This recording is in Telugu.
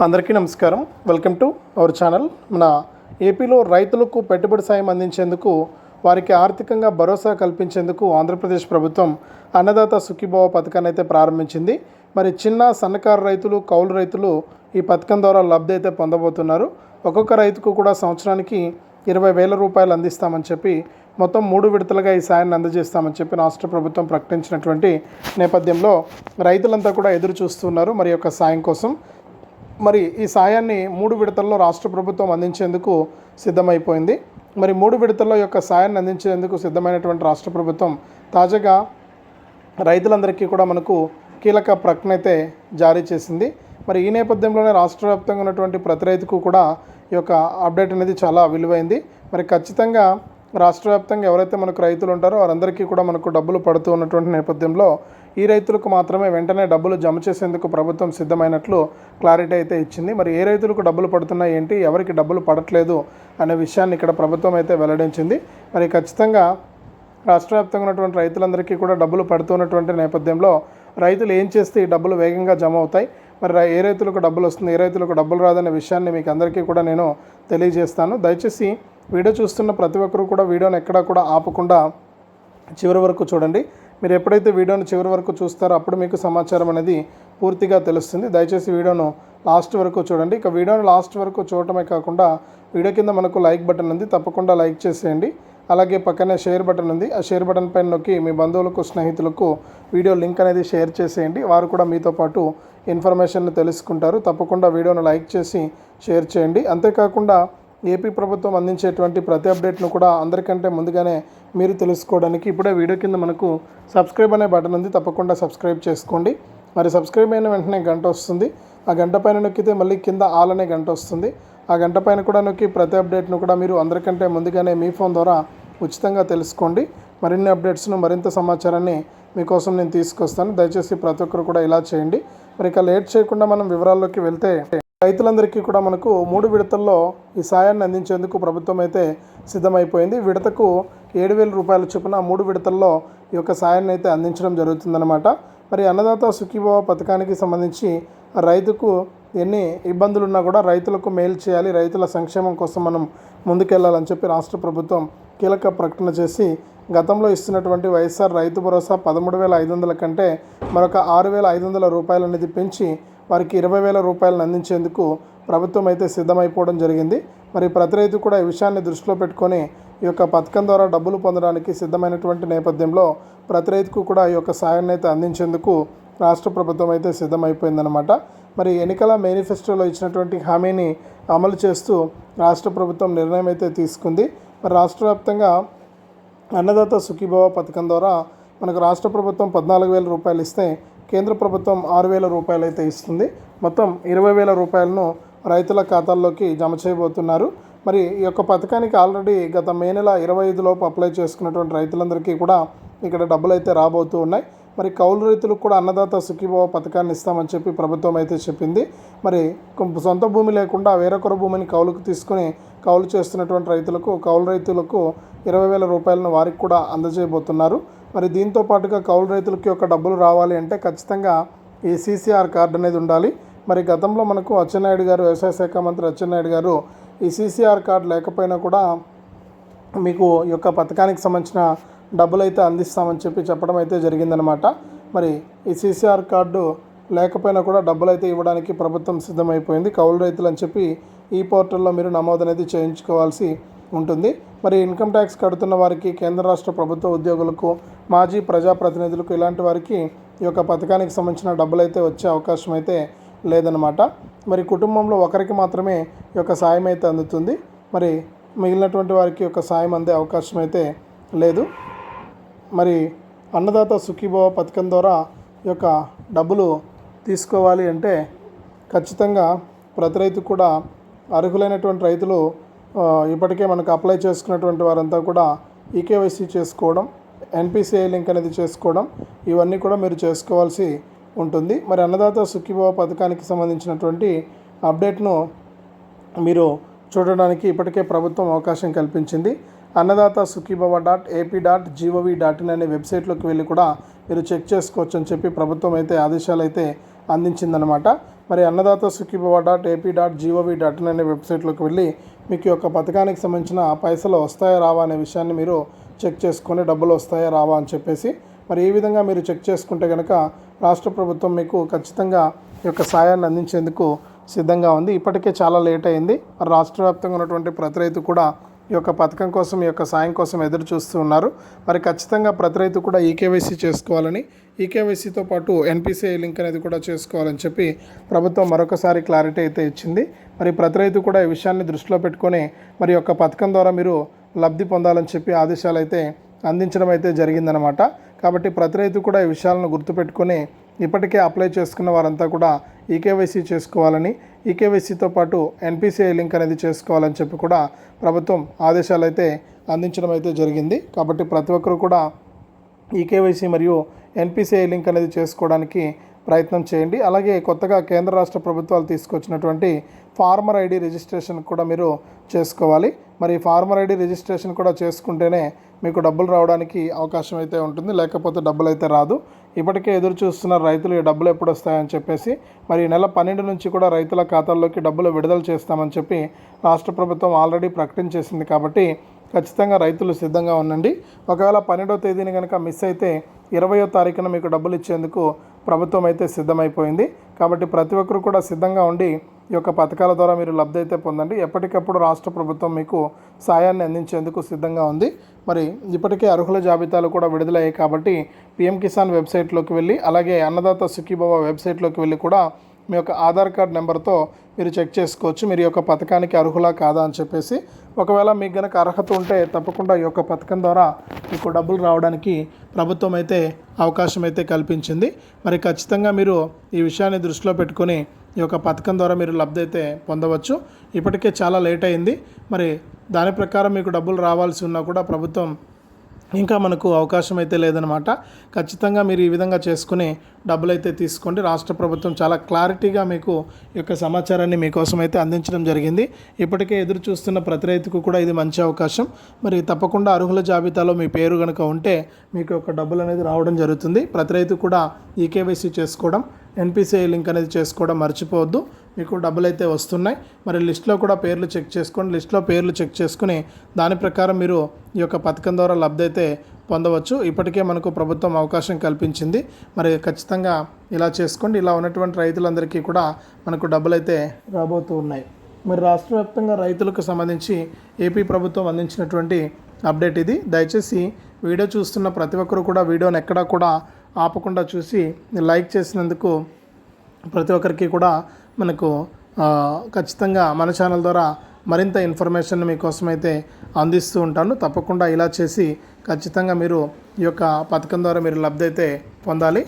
అందరికీ నమస్కారం. Welcome to our channel. మన ఏపీలో రైతులకు పెట్టుబడి సాయం అందించేందుకు వారికి ఆర్థికంగా భరోసా కల్పించేందుకు ఆంధ్రప్రదేశ్ ప్రభుత్వం అన్నదాత సుఖీభావ పథకాన్ని అయితే ప్రారంభించింది. మరి చిన్న సన్నకారు రైతులు కౌలు రైతులు ఈ పథకం ద్వారా లబ్ధి అయితే పొందబోతున్నారు. ఒక్కొక్క రైతుకు కూడా సంవత్సరానికి ఇరవై వేల రూపాయలు అందిస్తామని చెప్పి మొత్తం మూడు విడతలుగా ఈ సాయాన్ని అందజేస్తామని చెప్పి రాష్ట్ర ప్రభుత్వం ప్రకటించినటువంటి నేపథ్యంలో రైతులంతా కూడా ఎదురు చూస్తున్నారు మరి యొక్క సాయం కోసం మరి ఈ సాయాన్ని మూడు విడతల్లో రాష్ట్ర ప్రభుత్వం అందించేందుకు సిద్ధమైపోయింది. మరి మూడు విడతల్లో యొక్క సాయాన్ని అందించేందుకు సిద్ధమైనటువంటి రాష్ట్ర ప్రభుత్వం తాజాగా రైతులందరికీ కూడా మనకు కీలక ప్రకటన అయితే జారీ చేసింది. మరి ఈ నేపథ్యంలోనే రాష్ట్ర వ్యాప్తంగా ఉన్నటువంటి ప్రతి రైతుకు కూడా ఈ యొక్క అప్డేట్ అనేది చాలా విలువైంది. మరి ఖచ్చితంగా రాష్ట్ర వ్యాప్తంగా ఎవరైతే మనకు రైతులు ఉంటారో వారందరికీ కూడా మనకు డబ్బులు పడుతూ ఉన్నటువంటి నేపథ్యంలో ఈ రైతులకు మాత్రమే వెంటనే డబ్బులు జమ చేసేందుకు ప్రభుత్వం సిద్ధమైనట్లు క్లారిటీ అయితే ఇచ్చింది. మరి ఏ రైతులకు డబ్బులు పడుతున్నాయి ఏంటి? ఎవరికి డబ్బులు పడట్లేదు అనే విషయాన్ని ఇక్కడ ప్రభుత్వం అయితే వెల్లడించింది. మరి ఖచ్చితంగా రాష్ట్ర వ్యాప్తంగా ఉన్నటువంటి రైతులందరికీ కూడా డబ్బులు పడుతున్నటువంటి నేపథ్యంలో రైతులు ఏం చేస్తే ఈ డబ్బులు వేగంగా జమ అవుతాయి? మరి ఏ రైతులకు డబ్బులు వస్తుంది? ఏ రైతులకు డబ్బులు రాదనే విషయాన్ని మీకు అందరికీ కూడా నేను తెలియజేస్తాను. దయచేసి వీడియో చూస్తున్న ప్రతి ఒక్కరూ కూడా వీడియోని ఎక్కడా కూడా ఆపకుండా చివరి వరకు చూడండి. మీరు ఎప్పుడైతే వీడియోను చివరి వరకు చూస్తారో అప్పుడు మీకు సమాచారం అనేది పూర్తిగా తెలుస్తుంది. దయచేసి వీడియోను లాస్ట్ వరకు చూడండి. ఇక వీడియోను లాస్ట్ వరకు చూడటమే కాకుండా వీడియో కింద మనకు లైక్ బటన్ ఉంది. తప్పకుండా లైక్ చేసేయండి. అలాగే పక్కనే షేర్ బటన్ ఉంది. ఆ షేర్ బటన్ పైన నొక్కి మీ బంధువులకు స్నేహితులకు వీడియో లింక్ అనేది షేర్ చేసేయండి. వారు కూడా మీతో పాటు ఇన్ఫర్మేషన్ తెలుసుకుంటారు. తప్పకుండా వీడియోను లైక్ చేసి షేర్ చేయండి. అంతేకాకుండా ఏపీ ప్రభుత్వం అందించేటువంటి ప్రతి అప్డేట్ను కూడా అందరికంటే ముందుగానే మీరు తెలుసుకోవడానికి ఇప్పుడే వీడియో కింద మనకు సబ్స్క్రైబ్ అనే బటన్ ఉంది. తప్పకుండా సబ్స్క్రైబ్ చేసుకోండి. మరి సబ్స్క్రైబ్ అయిన వెంటనే గంట వస్తుంది. ఆ గంట పైన నొక్కితే మళ్ళీ కింద ఆల్ అనే గంట వస్తుంది. ఆ గంట పైన కూడా నొక్కి ప్రతి అప్డేట్ను కూడా మీరు అందరికంటే ముందుగానే మీ ఫోన్ ద్వారా ఉచితంగా తెలుసుకోండి. మరిన్ని అప్డేట్స్ను మరింత సమాచారాన్ని మీకోసం నేను తీసుకొస్తాను. దయచేసి ప్రతి ఒక్కరు కూడా ఇలా చేయండి. మరి ఇక లేట్ చేయకుండా మనం వివరాల్లోకి వెళ్తే రైతులందరికీ కూడా మనకు మూడు విడతల్లో ఈ సాయాన్ని అందించేందుకు ప్రభుత్వం అయితే సిద్ధమైపోయింది. విడతకు ఏడు వేల రూపాయల చొప్పున మూడు విడతల్లో ఈ యొక్క సాయాన్ని అయితే అందించడం జరుగుతుందన్నమాట. మరి అన్నదాత సుఖీభావ పథకానికి సంబంధించి రైతుకు ఎన్ని ఇబ్బందులు ఉన్నా కూడా రైతులకు మేలు చేయాలి రైతుల సంక్షేమం కోసం మనం ముందుకెళ్ళాలని చెప్పి రాష్ట్ర ప్రభుత్వం కీలక ప్రకటన చేసి గతంలో ఇస్తున్నటువంటి వైఎస్ఆర్ రైతు భరోసా పదమూడు వేల ఐదు వందల కంటే మరొక ఆరు వేల ఐదు వందల రూపాయలు అనేది పెంచి వారికి ఇరవై వేల రూపాయలను అందించేందుకు ప్రభుత్వం అయితే సిద్ధమైపోవడం జరిగింది. మరి ప్రతి రైతు కూడా ఈ విషయాన్ని దృష్టిలో పెట్టుకొని ఈ యొక్క పథకం ద్వారా డబ్బులు పొందడానికి సిద్ధమైనటువంటి నేపథ్యంలో ప్రతి రైతుకు కూడా ఈ యొక్క సాయాన్ని అయితే అందించేందుకు రాష్ట్ర ప్రభుత్వం అయితే సిద్ధమైపోయిందనమాట మరి ఎన్నికల మేనిఫెస్టోలో ఇచ్చినటువంటి హామీని అమలు చేస్తూ రాష్ట్ర ప్రభుత్వం నిర్ణయం అయితే తీసుకుంది. మరి రాష్ట్ర వ్యాప్తంగా అన్నదాత సుఖీభావ పథకం ద్వారా మనకు రాష్ట్ర ప్రభుత్వం పద్నాలుగు వేల రూపాయలు ఇస్తే కేంద్ర ప్రభుత్వం ఆరు వేల రూపాయలు అయితే ఇస్తుంది. మొత్తం ఇరవై వేల రూపాయలను రైతుల ఖాతాల్లోకి జమ చేయబోతున్నారు. మరి ఈ యొక్క పథకానికి ఆల్రెడీ గత మే నెల ఇరవై ఐదులోపు అప్లై చేసుకున్నటువంటి రైతులందరికీ కూడా ఇక్కడ డబ్బులు అయితే రాబోతూ ఉన్నాయి. మరి కౌలు రైతులకు కూడా అన్నదాత సుఖీభావ పథకాన్ని ఇస్తామని చెప్పి ప్రభుత్వం అయితే చెప్పింది. మరి కొం- సొంత భూమి లేకుండా వేరొకరు భూమిని కౌలుకు తీసుకుని కౌలు చేస్తున్నటువంటి రైతులకు కౌలు రైతులకు ఇరవై వేల రూపాయలను వారికి కూడా అందజేయబోతున్నారు. మరి దీంతో పాటుగా కౌలు రైతులకి ఒక డబ్బులు రావాలి అంటే ఖచ్చితంగా ఈ సీసీఆర్ కార్డు అనేది ఉండాలి. మరి గతంలో మనకు అచ్చెన్నాయుడు గారు వ్యవసాయ శాఖ మంత్రి అచ్చెన్నాయుడు గారు ఈ సీసీఆర్ కార్డు లేకపోయినా కూడా మీకు ఈ యొక్క పథకానికి సంబంధించిన డబ్బులు అయితే అందిస్తామని చెప్పి చెప్పడం అయితే జరిగిందనమాట మరి ఈ సీసీఆర్ కార్డు లేకపోయినా కూడా డబ్బులు అయితే ఇవ్వడానికి ప్రభుత్వం సిద్ధమైపోయింది. కౌలు రైతులు అని చెప్పి ఈ పోర్టల్లో మీరు నమోదు అనేది చేయించుకోవాల్సి ఉంటుంది. మరి ఇన్కమ్ ట్యాక్స్ కడుతున్న వారికి కేంద్ర రాష్ట్ర ప్రభుత్వ ఉద్యోగులకు మాజీ ప్రజాప్రతినిధులకు ఇలాంటి వారికి ఈ యొక్క పథకానికి సంబంధించిన డబ్బులు అయితే వచ్చే అవకాశం అయితే లేదనమాట మరి కుటుంబంలో ఒకరికి మాత్రమే ఈ యొక్క సాయం అయితే అందుతుంది. మరి మిగిలినటువంటి వారికి యొక్క సాయం అందే అవకాశం అయితే లేదు. మరి అన్నదాత సుఖీభావ పథకం ద్వారా ఈ యొక్క డబ్బులు తీసుకోవాలి అంటే ఖచ్చితంగా ప్రతి రైతు కూడా అర్హులైనటువంటి రైతులు ఇప్పటికే మనకు అప్లై చేసుకున్నటువంటి వారంతా కూడా ఈకేవైసీ చేసుకోవడం ఎన్పిసిఐ లింక్ అనేది చేసుకోవడం ఇవన్నీ కూడా మీరు చేసుకోవాల్సి ఉంటుంది. మరి అన్నదాత సుఖీభావ పథకానికి సంబంధించినటువంటి అప్డేట్ను మీరు చూడడానికి ఇప్పటికే ప్రభుత్వం అవకాశం కల్పించింది. Annadata Sukhibhava dot AP dot G O V dot వెబ్సైట్లోకి వెళ్ళి కూడా మీరు చెక్ చేసుకోవచ్చు అని చెప్పి ప్రభుత్వం అయితే ఆదేశాలు అయితే అందించిందనమాట మరి Annadata Sukhibhava dot AP dot G O V dot వెబ్సైట్లోకి వెళ్ళి మీకు యొక్క పథకానికి సంబంధించిన పైసలు వస్తాయా రావా అనే విషయాన్ని మీరు చెక్ చేసుకొని డబ్బులు వస్తాయా రావా అని చెప్పేసి మరి ఈ విధంగా మీరు చెక్ చేసుకుంటే కనుక రాష్ట్ర ప్రభుత్వం మీకు ఖచ్చితంగా ఈ యొక్క సాయాన్ని అందించేందుకు సిద్ధంగా ఉంది. ఇప్పటికే చాలా లేట్ అయింది. మరి రాష్ట్ర వ్యాప్తంగా ఉన్నటువంటి ప్రతి రైతు కూడా ఈ యొక్క పథకం కోసం ఈ యొక్క సాయం కోసం ఎదురు చూస్తూ ఉన్నారు. మరి ఖచ్చితంగా ప్రతి రైతు కూడా ఈకేవైసీ చేసుకోవాలని ఈకేవైసీతో పాటు ఎన్పిసిఐ లింక్ అనేది కూడా చేసుకోవాలని చెప్పి ప్రభుత్వం మరొకసారి క్లారిటీ అయితే ఇచ్చింది. మరి ప్రతి రైతు కూడా ఈ విషయాన్ని దృష్టిలో పెట్టుకొని మరి యొక్క పథకం ద్వారా మీరు లబ్ధి పొందాలని చెప్పి ఆదేశాలు అయితే అందించడం అయితే జరిగిందనమాట కాబట్టి ప్రతి రైతు కూడా ఈ విషయాలను గుర్తుపెట్టుకొని ఇప్పటికే అప్లై చేసుకున్న వారంతా కూడా ఈకేవైసీ చేసుకోవాలని ఈకేవైసీతో పాటు ఎన్పిసిఐ లింక్ అనేది చేసుకోవాలని చెప్పి కూడా ప్రభుత్వం ఆదేశాలు అయితే అందించడం అయితే జరిగింది. కాబట్టి ప్రతి ఒక్కరు కూడా ఈకేవైసీ మరియు ఎన్పిసిఐ లింక్ అనేది చేసుకోవడానికి ప్రయత్నం చేయండి. అలాగే కొత్తగా కేంద్ర రాష్ట్ర ప్రభుత్వాలు తీసుకొచ్చినటువంటి ఫార్మర్ ఐడి రిజిస్ట్రేషన్ కూడా మీరు చేసుకోవాలి. మరి ఫార్మర్ ఐడి రిజిస్ట్రేషన్ కూడా చేసుకుంటేనే మీకు డబ్బులు రావడానికి అవకాశం అయితే ఉంటుంది. లేకపోతే డబ్బులు అయితే రాదు. ఇప్పటికే ఎదురు చూస్తున్న రైతులు ఈ డబ్బులు ఎప్పుడు వస్తాయని చెప్పేసి మరి ఈ నెల పన్నెండు నుంచి కూడా రైతుల ఖాతాల్లోకి డబ్బులు విడుదల చేస్తామని చెప్పి రాష్ట్ర ప్రభుత్వం ఆల్రెడీ ప్రకటించేసింది కాబట్టి ఖచ్చితంగా రైతులు సిద్ధంగా ఉండండి. ఒకవేళ పన్నెండో తేదీని కనుక మిస్ అయితే ఇరవయో తారీఖున మీకు డబ్బులు ఇచ్చేందుకు ప్రభుత్వం అయితే సిద్ధమైపోయింది. కాబట్టి ప్రతి ఒక్కరు కూడా సిద్ధంగా ఉండి ఈ యొక్క పథకాల ద్వారా మీరు లబ్ధి అయితే పొందండి. ఎప్పటికప్పుడు రాష్ట్ర ప్రభుత్వం మీకు సాయాన్ని అందించేందుకు సిద్ధంగా ఉంది. మరి ఇప్పటికే అర్హుల జాబితాలు కూడా విడుదలయ్యాయి కాబట్టి పిఎం కిసాన్ వెబ్సైట్లోకి వెళ్ళి అలాగే అన్నదాత సుఖీభవ వెబ్సైట్లోకి వెళ్ళి కూడా మీ యొక్క ఆధార్ కార్డ్ నెంబర్తో మీరు చెక్ చేసుకోవచ్చు. మీరు ఈ యొక్క పథకానికి అర్హులా కాదా అని చెప్పేసి. ఒకవేళ మీకు గనక అర్హత ఉంటే తప్పకుండా ఈ యొక్క పథకం ద్వారా మీకు డబ్బులు రావడానికి ప్రభుత్వం అయితే అవకాశం అయితే కల్పించింది. మరి ఖచ్చితంగా మీరు ఈ విషయాన్ని దృష్టిలో పెట్టుకొని ఈ యొక్క పథకం ద్వారా మీరు లబ్ధి అయితే పొందవచ్చు. ఇప్పటికే చాలా లేట్ అయింది. మరి దాని ప్రకారం మీకు డబ్బులు రావాల్సి ఉన్నా కూడా ప్రభుత్వం ఇంకా మనకు అవకాశం అయితే లేదనమాట ఖచ్చితంగా మీరు ఈ విధంగా చేసుకుని డబ్బులు అయితే తీసుకోండి. రాష్ట్ర ప్రభుత్వం చాలా క్లారిటీగా మీకు ఈ యొక్క సమాచారాన్ని మీకోసం అయితే అందించడం జరిగింది. ఇప్పటికే ఎదురు చూస్తున్న ప్రతి రైతుకు కూడా ఇది మంచి అవకాశం. మరి తప్పకుండా అర్హుల జాబితాలో మీ పేరు కనుక ఉంటే మీకు ఒక డబ్బులు అనేది రావడం జరుగుతుంది. ప్రతి రైతు కూడా ఈకేవైసీ చేసుకోవడం ఎన్పిసిఐ లింక్ అనేది చేసుకోవడం మర్చిపోవద్దు. మీకు డబ్బులు అయితే వస్తున్నాయి. మరి లిస్ట్లో కూడా పేర్లు చెక్ చేసుకోండి. లిస్ట్లో పేర్లు చెక్ చేసుకుని దాని ప్రకారం మీరు ఈ యొక్క పథకం ద్వారా లబ్ధి అయితే పొందవచ్చు. ఇప్పటికే మనకు ప్రభుత్వం అవకాశం కల్పించింది. మరి ఖచ్చితంగా ఇలా చేసుకోండి. ఇలా ఉన్నటువంటి రైతులందరికీ కూడా మనకు డబ్బులు అయితే రాబోతూ ఉన్నాయి. మరి రాష్ట్ర వ్యాప్తంగా రైతులకు సంబంధించి ఏపీ ప్రభుత్వం అందించినటువంటి అప్డేట్ ఇది. దయచేసి వీడియో చూస్తున్న ప్రతి ఒక్కరు కూడా వీడియోని ఎక్కడా కూడా ఆపకుండా చూసి లైక్ చేసినందుకు ప్రతి ఒక్కరికి కూడా మనకు ఖచ్చితంగా మన ఛానల్ ద్వారా మరింత ఇన్ఫర్మేషన్ మీకోసం అయితే అందిస్తూ ఉంటాను. తప్పకుండా ఇలా చేసి ఖచ్చితంగా మీరు ఈ యొక్క పథకం ద్వారా మీరు లబ్ధి అయితే పొందాలి.